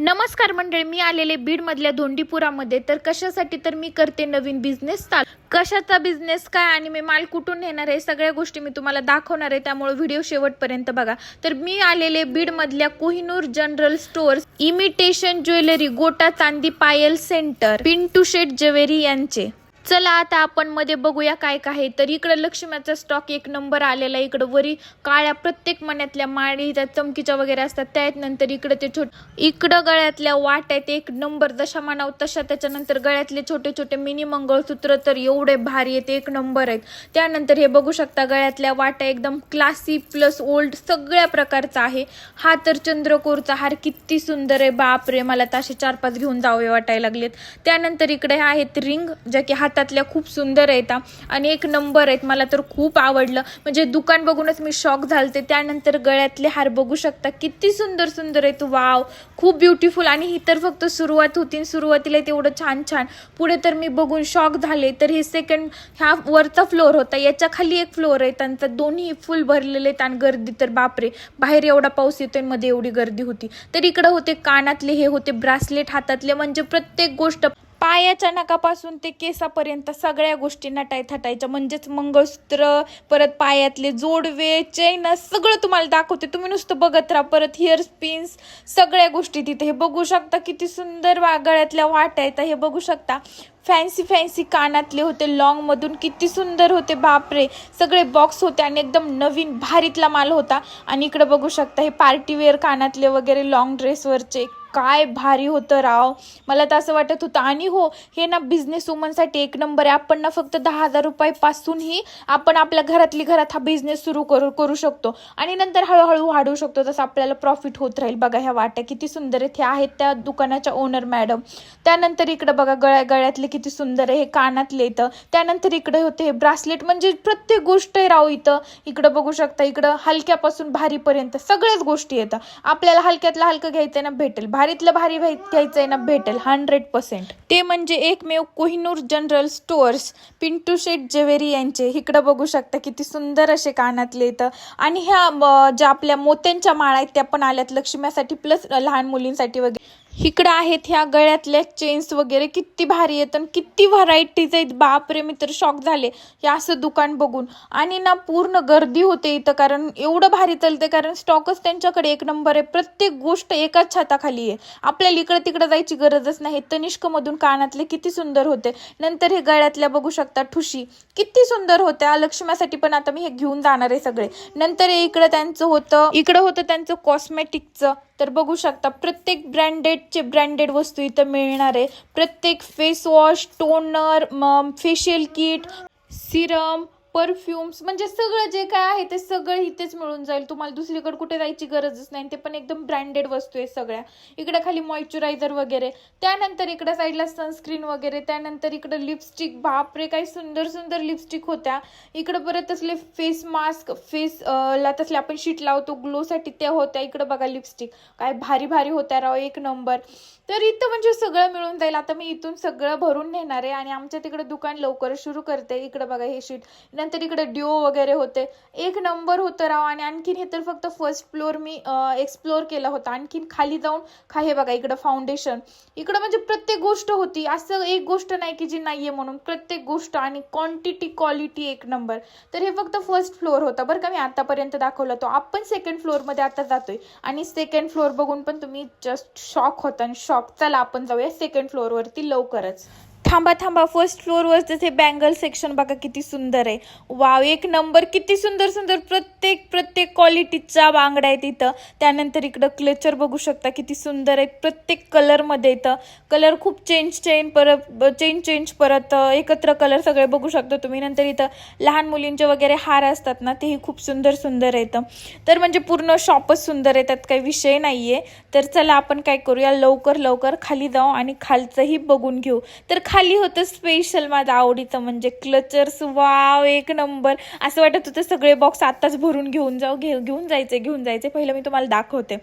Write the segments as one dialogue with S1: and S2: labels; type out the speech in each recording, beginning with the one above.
S1: नमस्कार मंडळी मी आलेले बीडमधल्या धोंडीपुरामध्ये. तर कशासाठी तर मी करते नवीन बिझनेस चालू कशाचा बिझनेस काय आणि मी माल कुठून नेणार आहे सगळ्या गोष्टी मी तुम्हाला दाखवणार आहे. त्यामुळे व्हिडिओ शेवटपर्यंत बघा. तर मी आलेले बीडमधल्या Kohinoor general stores imitation jewellery गोटा चांदी पायल सेंटर पिंटू शेट ज्वेलरी यांचे. चला आता आपण मध्ये बघूया काय काय. आहे. तर इकडं लक्ष्म्याचा स्टॉक एक नंबर आलेला इकडं वरी काळ्या प्रत्येक मण्यातल्या माळी त्या चमकीच्या वगैरे असतात त्या आहेत नंतर इकडं ते छोट इकडं गळ्यातल्या वाट आहेत. एक नंबर जशा म्हणाव तशा त्याच्यानंतर गळ्यातले छोटे छोटे मिनी मंगळसूत्र तर एवढे भारी आहेत. एक नंबर आहेत. त्यानंतर हे बघू शकता गळ्यातल्या वाट्या एकदम क्लासी प्लस ओल्ड सगळ्या प्रकारचा आहे. हा तर चंद्रकोरचा हार किती सुंदर आहे. बापरे मला तर असे चार पाच घेऊन जावे वाटायला लागलेत. त्यानंतर इकडे आहेत रिंग ज्या की हात हातातल्या खूप सुंदर आहेत आणि एक नंबर आहेत मला तर खूप आवडलं. म्हणजे दुकान बघूनच मी शॉक झालते. त्यानंतर गळ्यातले हार बघू शकता किती सुंदर सुंदर आहेत. वाव खूप ब्युटिफुल आणि ही तर फक्त सुरुवात होती आणि सुरुवातीला तेवढं छान छान. पुढे तर मी बघून शॉक झाले. तर हे सेकंड ह्या वरचा फ्लोअर होता. याच्या खाली एक फ्लोअर आहे त्यांचा दोन्ही फुल भरलेले आहेत. आणि गर्दी तर बापरे! बाहेर एवढा पाऊस येतोयमध्ये एवढी गर्दी होती. तर इकडं होते कानातले हे होते ब्रासलेट हातातले. म्हणजे प्रत्येक गोष्ट पायाच्या नकापासून ते केसापर्यंत सगळ्या गोष्टी नटाय थटायच्या. म्हणजेच मंगळसूत्र परत पायातले जोडवे चैन सगळं तुम्हाला दाखवते. तुम्ही नुसतं बघत राहा. परत हिअर स्पिन्स सगळ्या गोष्टी तिथे. हे बघू शकता किती सुंदर वा गळ्यातल्या वाट आहेत. हे बघू शकता. फॅन्सी फॅन्सी कानातले होते लॉंगमधून किती सुंदर होते बापरे. सगळे बॉक्स होते आणि एकदम नवीन भारीतला माल होता. आणि इकडं बघू शकता हे पार्टीवेअर कानातले वगैरे लॉंग ड्रेसवरचे काय भारी होतं राव. मला तर असं वाटत होतं आणि हो हे ना बिझनेस वुमनसाठी एक नंबर आहे. आपण ना फक्त दहा हजार रुपयापासूनही आपण आपल्या घरातली घरात हा बिझनेस सुरू करू करू शकतो. आणि नंतर हळूहळू वाढवू शकतो तसं आपल्याला प्रॉफिट होत राहील. बघा ह्या वाट्या किती सुंदर आहेत ह्या आहेत त्या दुकानाच्या ओनर मॅडम त्यानंतर इकडं बघा गळ्या गळ्यातले किती सुंदर आहे हे कानातले इथं. त्यानंतर इकडे होते हे ब्रासलेट म्हणजे प्रत्येक गोष्ट आहे राहू इथं. इकडं बघू शकता इकडं हलक्यापासून भारीपर्यंत सगळ्याच गोष्टी येतात. आपल्याला हलक्यातलं हलकं घ्यायचं ना भेटेल. भारीतलं भारी घ्यायचं आहे ना भेटेल. हंड्रेड पर्सेंट ते म्हणजे एकमेव Kohinoor general stores Pintu Shet jewellery यांचे. इकडं बघू शकता किती सुंदर असे कानातले इथं. आणि ह्या ज्या आपल्या मोत्यांच्या माळा आहेत त्या पण आल्यात लक्ष्म्यासाठी प्लस लहान मुलींसाठी वगैरे. इकडं आहेत ह्या गळ्यातल्या चेन्स वगैरे किती भारी आहेत आणि किती व्हरायटीज आहेत. बापरे मी तर शॉक झाले. हे असं दुकान बघून. आणि ना पूर्ण गर्दी होते इथं कारण एवढं भारी चालते कारण स्टॉकच त्यांच्याकडे एक नंबर आहे. प्रत्येक गोष्ट एकाच छाताखाली आहे. आपल्याला इकडं तिकडं जायची गरजच नाही. तनिष्कमधून कानातले किती सुंदर होते. नंतर हे गळ्यातल्या बघू शकता ठुशी. किती सुंदर होत्या लक्ष्म्यासाठी पण आता मी हे घेऊन जाणार आहे सगळे. नंतर हे इकडं त्यांचं होतं इकडं होतं त्यांचं कॉस्मेटिकचं तर बघू शकता प्रत्येक ब्रँडेडचे ब्रँडेड वस्तू इथं मिळणार आहे. प्रत्येक face wash toner facial kit serum perfumes म्हणजे सगळं जे काय आहे ते सगळं इथेच मिळून जाईल. तुम्हाला दुसरीकडे कुठे जायची गरजच नाही. ते पण एकदम ब्रँडेड वस्तू आहे सगळ्या. इकडे खाली मॉइश्चरायझर वगैरे त्यानंतर इकडे साईडला सनस्क्रीन वगैरे त्यानंतर इकडे लिपस्टिक बापरे काही सुंदर सुंदर लिपस्टिक होत्या. इकडे परत तसले फेस मास्क फेस ला तसले आपण शीट लावतो ग्लोसाठी त्या होत्या. इकडे बघा लिपस्टिक काय भारी भारी होत्या राव एक नंबर तर इथं म्हणजे सगळं मिळून जाईल. आता मी इथून सगळं भरून नेणार आहे आणि आमच्या तिकडे दुकान लवकर सुरू करते. इकडे बघा हे शीट नंतर इकडे ड्यो वगैरे होते. एक नंबर होतं राव आणि आणखीन हे तर फक्त फर्स्ट फ्लोअर मी एक्सप्लोअर केला होता. आणखीन खाली जाऊन खा हे बघा इकडं फाउंडेशन इकडं म्हणजे प्रत्येक गोष्ट होती. असं एक गोष्ट नाही की जी नाहीये म्हणून. प्रत्येक गोष्ट आणि क्वांटिटी क्वालिटी एक नंबर तर हे फक्त फर्स्ट फ्लोअर होता. बरं का मी आतापर्यंत दाखवला तो. आपण सेकंड फ्लोअरमध्ये आता जातोय. आणि सेकंड फ्लोअर बघून पण तुम्ही जस्ट शॉक होता आणि शॉक चला आपण जाऊया सेकंड फ्लोअरवरती लवकरच. थांबा थांबा. फर्स्ट फ्लोअरवर जसे बँगल सेक्शन बघा किती सुंदर आहे. वाव एक नंबर किती सुंदर सुंदर. प्रत्येक प्रत्येक क्वालिटीचा बांगडा आहेत इथं त्यानंतर इकडं क्लेचर बघू शकता किती सुंदर आहेत प्रत्येक कलरमध्ये इथं. कलर खूप चेंज चेंज परत चेंज चेंज परत एकत्र कलर सगळे बघू शकता तुम्ही. नंतर इथं लहान मुलींचे वगैरे हार असतात ना तेही खूप सुंदर सुंदर येतं तर म्हणजे पूर्ण शॉपच सुंदर येतात काही विषय नाहीये. तर चला आपण काय करूया. लवकर लवकर खाली जाऊ आणि खालचंही बघून घेऊ. तर खाली खाली होतं स्पेशल माझं आवडीचं म्हणजे क्लचर्स वाव एक नंबर असं वाटत होतं सगळे बॉक्स आत्ताच भरून घेऊन जाऊ घे घेऊन जायचे घेऊन जायचे. पहिलं मी तुम्हाला दाखवते.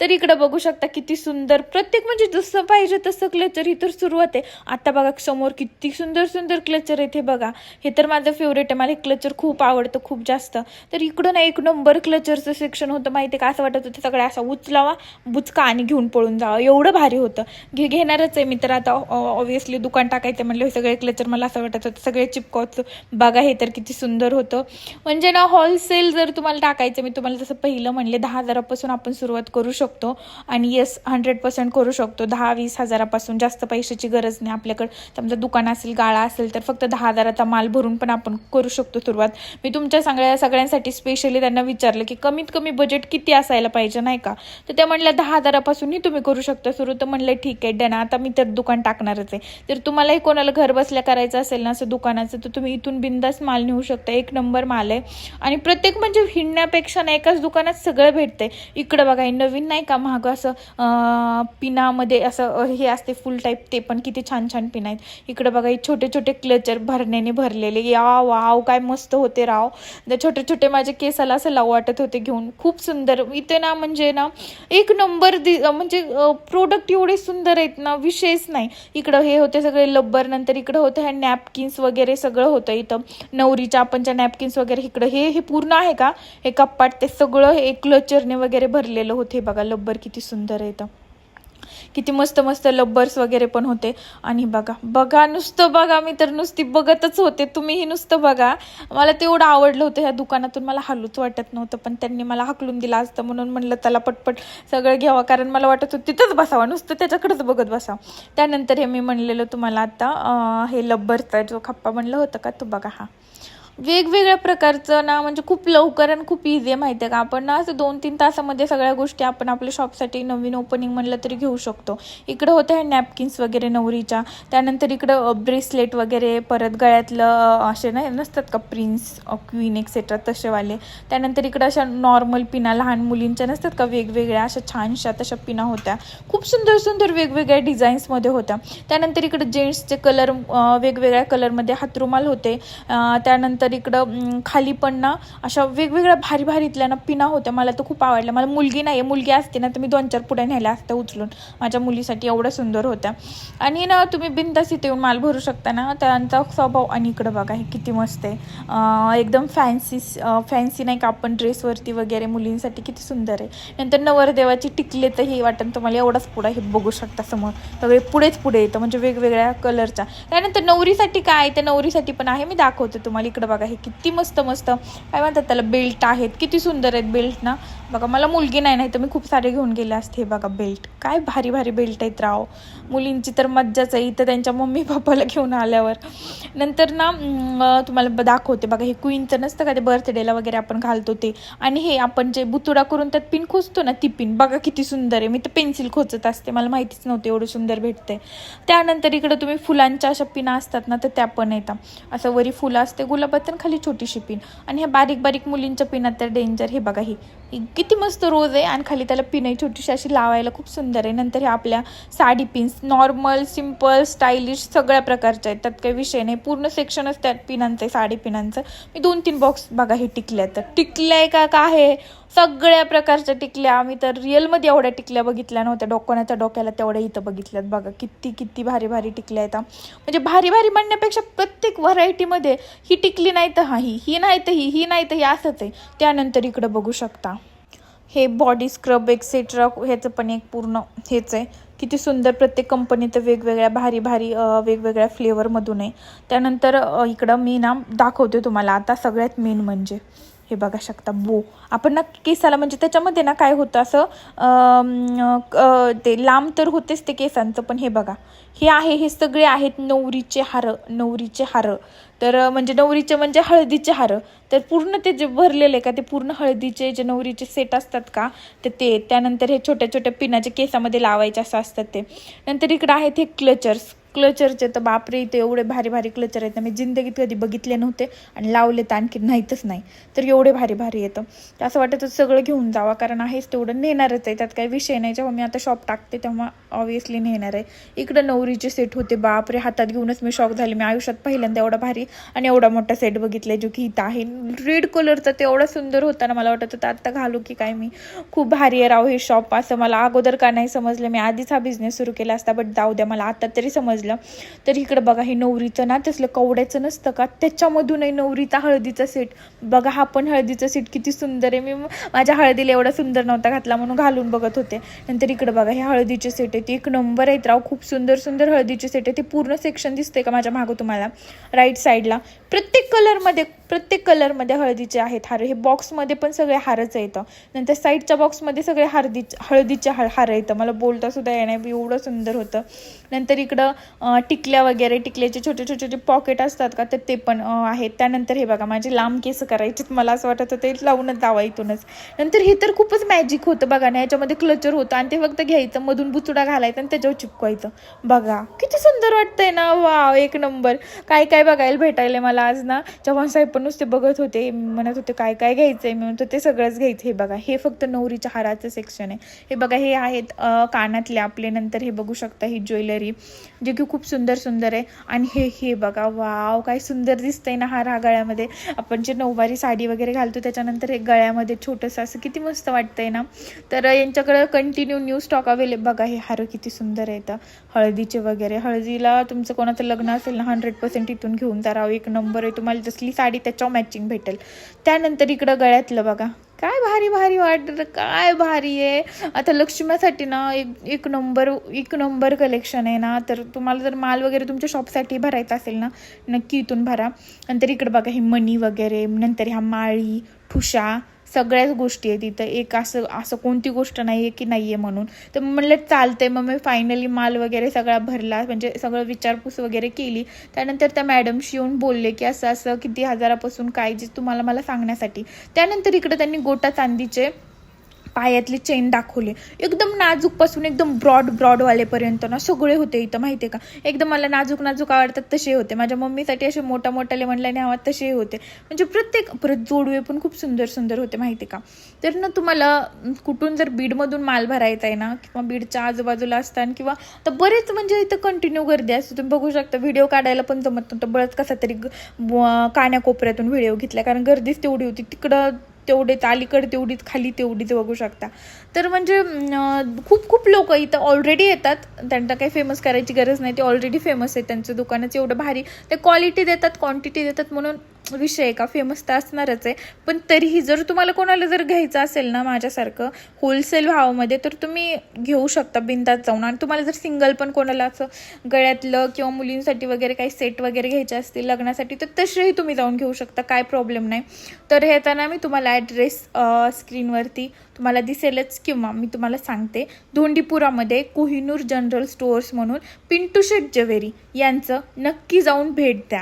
S1: तर इकडं बघू शकता किती सुंदर प्रत्येक म्हणजे जसं पाहिजे तसं क्लचर ही तर सुरुवात आहे. आता बघा समोर किती सुंदर सुंदर क्लचर येते बघा. हे तर माझं फेवरेट आहे. मला हे क्लचर खूप आवडतं खूप जास्त. तर इकडं ना एक नंबर क्लचरचं सेक्शन होतं. माहिती आहे का? असं वाटत होतं सगळं असा उचलावा बुचका आणि घेऊन पळून जावा. एवढं भारी होतं. घे घेणारच आहे मी तर आता ऑब्विसली दुकान टाकायचं म्हणले हे सगळे क्लचर मला असं वाटत होतं. सगळे चिपकावचं बघा हे तर किती सुंदर होतं. म्हणजे ना होलसेल जर तुम्हाला टाकायचं मी तुम्हाला जसं पहिलं म्हणले दहा हजारापासून आपण सुरुवात करू शकतो. आणि येस हंड्रेड पर्सेंट करू शकतो. दहा वीस हजारापासून जास्त पैशाची गरज नाही आपल्याकडे. समजा दुकान असेल गाळा असेल तर फक्त दहा हजाराचा माल भरून पण आपण करू शकतो सुरुवात. मी तुमच्या सगळ्या सगळ्यांसाठी स्पेशली त्यांना विचारलं की कमीत कमी बजेट किती असायला पाहिजे नाही का? तर त्या म्हणल्या दहा हजारापासूनही तुम्ही करू शकता. सुरू तर म्हणलं ठीक आहे डन. आता मी तर दुकान टाकणारच आहे. तर तुम्हाला तुम्हालाही कोणाला घर बसल्या करायचं असेल ना असं दुकानाचं तर तुम्ही इथून बिंदास माल नेऊ शकता. एक नंबर माल आहे. आणि प्रत्येक म्हणजे हिंडण्यापेक्षा ना एकाच दुकानात सगळं भेटतंय. इकडं बघा नवीन नाही का महाग असं पिनामध्ये असं हे असते फुल टाईप ते पण किती छान छान पिना आहेत. इकडं बघा हे छोटे छोटे क्लचर भरण्याने भरलेले. या वाव काय मस्त होते राव. छोटे छोटे माझे केसाला असं लाव वाटत होते घेऊन. खूप सुंदर. इथे ना म्हणजे ना एक नंबर दि म्हणजे प्रोडक्ट एवढे सुंदर आहेत ना विषयच नाही. इकडं हे होते सगळे लब्बर नंतर इकडं होतं ह्या नॅपकिन्स वगैरे सगळं होतं इथं. नवरीच्या आपणच्या नॅपकिन्स वगैरे इकडं. हे हे पूर्ण आहे का? हे कप्पाट ते सगळं हे क्लचरने वगैरे भरलेलं होतं. हे बघा लब्बर किती सुंदर आहे इथं. किती मस्त मस्त लब्बर्स वगैरे पण होते. आणि बघा बघा नुसतं बघा मी तर नुसती बघतच होते. तुम्हीही नुसतं बघा. मला तेवढं आवडलं होतं ह्या दुकानातून. मला हलूच वाटत नव्हतं पण त्यांनी मला हाकलून दिलं असतं म्हणून म्हणलं त्याला पटपट सगळं घ्यावं. कारण मला वाटत होतं तिथंच बसावं नुसतं त्याच्याकडेच बघत बसावं. त्यानंतर हे मी म्हणलेलं तुम्हाला आता हे लब्बरचा जो खप्पा म्हणलं होतं का तो बघा हा. वेगवेगळ्या प्रकारचं ना म्हणजे खूप लवकर आणि खूप इझी आहे माहिती आहे का? आपण ना असं दोन तीन तासामध्ये सगळ्या गोष्टी आपण आपल्या शॉपसाठी नवीन ओपनिंग म्हणलं तरी घेऊ शकतो. इकडं होतं आहे नॅपकिन्स वगैरे नवरीच्या त्यानंतर इकडं ब्रेसलेट वगैरे परत गळ्यातलं असे नाही नसतात का प्रिन्स क्वीन एक्सेट्रा तसेवाले. त्यानंतर इकडं अशा नॉर्मल पिना लहान मुलींच्या नसतात का वेगवेगळ्या अशा छानशा तशा पिना होत्या. खूप सुंदर सुंदर वेगवेगळ्या डिझाईन्समध्ये होत्या. त्यानंतर इकडं जेंट्सचे कलर वेगवेगळ्या कलरमध्ये हातरुमाल होते. त्यानंतर तर इकडं खाली पण ना अशा वेगवेगळ्या भारी भारीतल्या ना पिना होत्या. मला तर खूप आवडल्या. मला मुलगी नाही आहे मुलगी असते ना तर मी दोन चार पुढे न्यायला असते उचलून. माझ्या मुलीसाठी एवढ्या सुंदर होत्या. आणि ना तुम्ही बिंदास इथे येऊन माल भरू शकता ना. त्यांचा स्वभाव आणि इकडं बघा हे किती मस्त आहे. एकदम फॅन्सी फॅन्सी नाही का आपण ड्रेसवरती वगैरे मुलींसाठी किती सुंदर आहे. नंतर नवरदेवाची टिकले तर हे वाटण तुम्हाला एवढाच पुढं हे बघू शकता समोर. सगळे पुढेच पुढे येतं म्हणजे वेगवेगळ्या कलरच्या त्यानंतर नवरीसाठी काय आहे? ते नवरीसाठी पण आहे मी दाखवते तुम्हाला इकडं बघा. हे किती मस्त मस्त. काय म्हणतात त्याला बेल्ट आहेत. किती सुंदर आहेत बेल्ट ना. बघा मला मुलगी नाही नाही तर मी खूप सारे घेऊन गेले असते हे बघा बेल्ट काय भारी भारी बेल्ट आहेत राव. मुलींची तर मज्जाच आहे. इथं त्यांच्या मम्मी पप्पाला घेऊन आल्यावर. नंतर ना तुम्हाला दाखवते. बघा हे क्वीनचं नसतं का ते बर्थडेला वगैरे आपण घालतो ते. आणि हे आपण जे बुतुडा करून त्यात पिन खोचतो ना ती पिन बघा किती सुंदर आहे. मी तर पेन्सिल खोचत असते. मला माहितीच नव्हते एवढं सुंदर भेटते त्यानंतर इकडं तुम्ही फुलांच्या अशा पिना असतात ना तर त्या पण येतात. असं वरी फुलं असते गुलाबात आणि खाली छोटीशी पिन. आणि ह्या बारीक बारीक मुलींच्या पिनात तर डेंजर हे बघा ही. किती मस्त रोज आहे आणि खाली त्याला पिन आहे छोटीशी अशी लावायला खूप सुंदर आहे. नंतर हे आपल्या sari pins normal simple stylish सगळ्या प्रकारच्या आहेत. त्यात काही विषय नाही. पूर्ण सेक्शनच त्यात पिनांचं आहे साडी पिनांचं. मी दोन तीन बॉक्स बघा हे टिकल्या तर. टिकल्या आहे का? काय आहे? सगळ्या प्रकारच्या टिकल्या. आम्ही तर रिअलमध्ये एवढ्या टिकल्या बघितल्या नव्हत्या. डोकोण्याच्या डोक्याला तेवढ्या इथं बघितल्यात बघा. किती किती भारी भारी टिकल्या आहेत. म्हणजे भारी भारी म्हणण्यापेक्षा प्रत्येक व्हरायटीमध्ये ही टिकली नाही तर हा ही ही नाही तर ही ही नाही तर ही असंच आहे. त्यानंतर इकडं बघू शकता. हे बॉडी स्क्रब एक्सेट्रा ह्याचं पण एक पूर्ण हेच आहे. किती सुंदर प्रत्येक कंपनीचं वेगवेगळ्या भारी भारी वेगवेगळ्या फ्लेवरमधून आहे. त्यानंतर इकडं मी ना दाखवते तुम्हाला. आता सगळ्यात मेन म्हणजे. हे बघा शकता बो. आपण ना केसाला म्हणजे त्याच्यामध्ये ना काय होतं असं ते लांब तर होतेच ते केसांचं पण हे बघा. हे आहे हे सगळे आहेत नवरीचे हार नवरीचे हार. तर म्हणजे नवरीचे म्हणजे हळदीचे हार. तर पूर्ण ते जे भरलेले का ते पूर्ण हळदीचे जे नवरीचे सेट असतात का तर ते त्यानंतर हे छोट्या छोट्या पिनाचे केसामध्ये लावायचे असं असतात ते. नंतर इकडं आहेत हे क्लचर्स. क्लचरचे तर बापरे इथे एवढे भारी भारी क्लचर आहेत. ना मी जिंदगीत कधी बघितले नव्हते आणि लावले तर आणखी नाहीतच नाही. तर एवढे भारी भारी येतं. असं वाटतं सगळं घेऊन जावा कारण आहेच तेवढं नेणारच आहे. त्यात काही विषय नाही. जेव्हा मी आता शॉप टाकते तेव्हा ऑब्विसली नेणार आहे. इकडं नवरीचे सेट होते. बापरे हातात घेऊनच मी शॉक झाले. मी आयुष्यात पहिल्यांदा एवढा भारी आणि एवढा मोठा सेट बघितलाय जो की इथं आहे. रेड कलरचा ते एवढा सुंदर होता ना मला वाटत होतं आत्ता घालू की काय मी. खूप भारी आहे राव हे शॉप असं मला अगोदर का नाही समजलं. मी आधीच हा बिझनेस सुरू केला असता बट जाऊ द्या मला आता तरी समजलं. तर इकडं बघा हे नवरीचं ना तसलं कवड्याचं नसतं का? त्याच्यामधूनही नवरीचा हळदीचा सेट. बघा हा पण हळदीचा सेट. किती सुंदर आहे. मी माझ्या हळदीला एवढा सुंदर नव्हता घातला म्हणून घालून बघत होते. नंतर इकडं बघा हे हळदीचे सेट आहेत. एक नंबर आहेत राव. खूप सुंदर सुंदर हळदीचे सेट आहे ते पूर्ण सेक्शन दिसते का माझ्या मागं तुम्हाला? राईट साईडला प्रत्येक कलरमध्ये प्रत्येक कलरमध्ये हळदीचे आहेत हार. हे बॉक्समध्ये पण सगळे हारच येतं नंतर साईडच्या बॉक्समध्ये सगळे हळदी हळदीचे हार हार येतं मला बोलता सुद्धा येणार एवढं सुंदर होतं. नंतर इकडं टिकल्या वगैरे टिकल्याचे छोटे छोटे जे पॉकेट असतात का तर ते पण आहेत. त्यानंतर हे बघा माझे लांब केस करायचे मला असं वाटत होतं ते लावूनच जावं इथूनच. नंतर हे तर खूपच मॅजिक होतं बघा ना. याच्यामध्ये क्लचर होतं आणि ते फक्त घ्यायचं मधून बुचुडा घालायचा आणि त्याच्यावर चिपकवायचं. बघा किती सुंदर वाटतंय ना. वा एक नंबर काय काय बघायला भेटायला मला आज ना. चव्हाण साहेब पण नुसते बघत होते म्हणत होते काय काय घ्यायचंय मी म्हणतो ते सगळंच घ्यायचं. हे बघा हे फक्त नवरीच्या हाराचं सेक्शन आहे. हे बघा हे आहेत कानातले आपले. नंतर हे बघू शकता ही ज्वेलरी जे की खूप सुंदर सुंदर आहे. आणि हे हे बघा वाव काय सुंदर दिसतंय ना हार हा गळ्यामध्ये. आपण जे नऊवारी साडी वगैरे घालतो त्याच्यानंतर हे गळ्यामध्ये छोटंसं असं किती मस्त वाटतंय ना. तर यांच्याकडं कंटिन्यू न्यू स्टॉक अवेलेबल बघा हे हार किती सुंदर आहेत. हळदीचे वगैरे. हळदीला तुमचं कोणाचं लग्न असेल ना हंड्रेड पर्सेंट इथून घेऊन जा राव एक नंबर आहे. तुम्हाला जसली साडी त्याच्यावर मॅचिंग भेटेल. त्यानंतर इकडं गळ्यातलं बघा. काय भारी भारी वाटतं काय भारी आहे. आता लक्ष्मीसाठी ना एक एक नंबर एक नंबर कलेक्शन आहे ना तर तुम्हाला जर माल वगैरे तुमच्या शॉपसाठी भरायचा असेल ना नक्की इथून भरा. नंतर इकडं बघा हे मणी वगैरे नंतर ह्या माळी ठुशा सगळ्याच गोष्टी आहेत तिथं एक असं असं कोणती गोष्ट नाही आहे की नाही आहे म्हणून. तर म्हणलं चालतंय. मग मी फायनली माल वगैरे सगळा भरला. म्हणजे सगळं विचारपूस वगैरे केली. त्यानंतर त्या मॅडमशी येऊन बोलले की असं असं किती हजारापासून काय जे तुम्हाला मला सांगण्यासाठी. त्यानंतर इकडे त्यांनी गोटा चांदीचे पायातली चेन दाखवले. एकदम नाजूकपासून एकदम ब्रॉड ब्रॉडवालेपर्यंत ना सगळे होते इथं माहिती आहे का? एकदम मला नाजूक नाजूक आवडतात तसे होते. माझ्या मम्मीसाठी असे मोठा मोठ्याले म्हणल्याने आवाज तसे होते. म्हणजे प्रत्येक परत जोडवे पण खूप सुंदर सुंदर होते माहिती आहे का? तर ना तुम्हाला कुठून जर बीडमधून माल भरायचा आहे ना किंवा बीडच्या आजूबाजूला असताना किंवा तर बरेच म्हणजे इथं कंटिन्यू गर्दी असते. तुम्ही बघू शकता व्हिडिओ काढायला पण जमत नव्हतं. बरंच कसा तरी कान्या कोपऱ्यातून व्हिडिओ घेतला कारण गर्दीच तेवढी होती. तिकडं तेवढेच अलीकडे तेवढीच खाली तेवढीच बघू शकता. तर म्हणजे खूप खूप लोक इथं ऑलरेडी येतात. त्यांना काही फेमस करायची गरज नाही. ते ऑलरेडी फेमस आहे त्यांचं दुकानाचं एवढं भारी. ते क्वालिटी देतात क्वांटिटी देतात म्हणून विषय आहे का? फेमस तर असणारच आहे. पण तरीही जर तुम्हाला कोणाला जर घ्यायचं असेल ना माझ्यासारखं होलसेल भावामध्ये तर तुम्ही घेऊ शकता बिंदात जाऊन. आणि तुम्हाला जर सिंगल पण कोणाला असं गळ्यातलं किंवा मुलींसाठी वगैरे काही सेट वगैरे घ्यायचे असतील लग्नासाठी तर तसेही तुम्ही जाऊन घेऊ शकता. काय प्रॉब्लेम नाही. तर हे येताना मी तुम्हाला ॲड्रेस स्क्रीनवरती तुम्हाला दिसेलच किंवा मी तुम्हाला सांगते धोंडीपुरामध्ये कोहिनूर जनरल स्टोअर्स म्हणून पिंटू शेट जवेरी यांचं नक्की जाऊन भेट द्या.